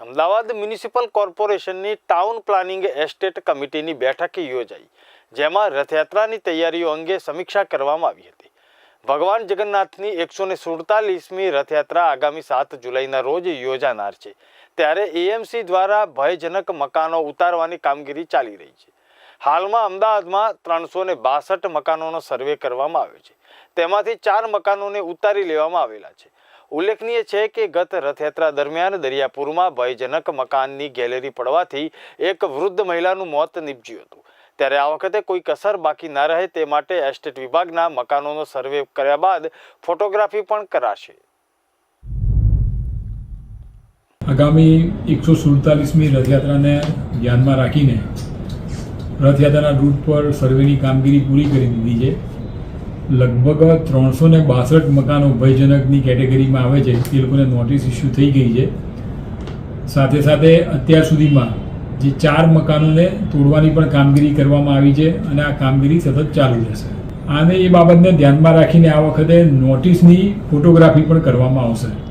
Ahmedabad municipal કોર્પોરેશનની town planning estate કમિટીની બેઠક યોજાઈ, જેમાં રથયાત્રાની તૈયારીઓ અંગે સમીક્ષા કરવામાં આવી હતી. ભગવાન જગન્નાથની એકસો ને સુડતાલીસમી રથયાત્રા આગામી સાત જુલાઈના રોજ યોજાનાર છે. ત્યારે એએમસી દ્વારા ભયજનક મકાનો ઉતારવાની કામગીરી ચાલી રહી છે. હાલમાં અમદાવાદમાં ત્રણસો ને બાસઠ મકાનોનો સર્વે કરવામાં આવ્યો છે. તેમાંથી ચાર મકાનોને ઉતારી લેવામાં આવેલા છે. ઉલ્લેખનીય છે કે ગત રથયાત્રા દરમિયાન દરિયાપુરમાં ભયજનક મકાનની ગેલેરી પડવાથી એક વૃદ્ધ મહિલાનું મોત નીપજ્યું હતું. ત્યારે આ વખતે કોઈ કસર બાકી ના રહે તે માટે એસ્ટેટ વિભાગના મકાનોનો સર્વે કર્યા બાદ ફોટોગ્રાફી પણ કરાશે. આગામી એકસો સુડતાલીસમી રથયાત્રાને ધ્યાનમાં રાખીને રથયાત્રાના રૂટ પર સર્વેની કામગીરી પૂરી કરી દીધી છે. લગભગ ત્રણસો ને બાસઠ મકાનો ભયજનકની કેટેગરીમાં આવે છે. એ લોકોને નોટિસ ઇસ્યુ થઈ ગઈ છે. સાથે સાથે અત્યાર સુધીમાં જે ચાર મકાનોને તોડવાની પણ કામગીરી કરવામાં આવી છે અને આ કામગીરી સતત ચાલુ રહેશે. આને એ બાબતને ધ્યાનમાં રાખીને આ વખતે નોટિસની ફોટોગ્રાફી પણ કરવામાં આવશે.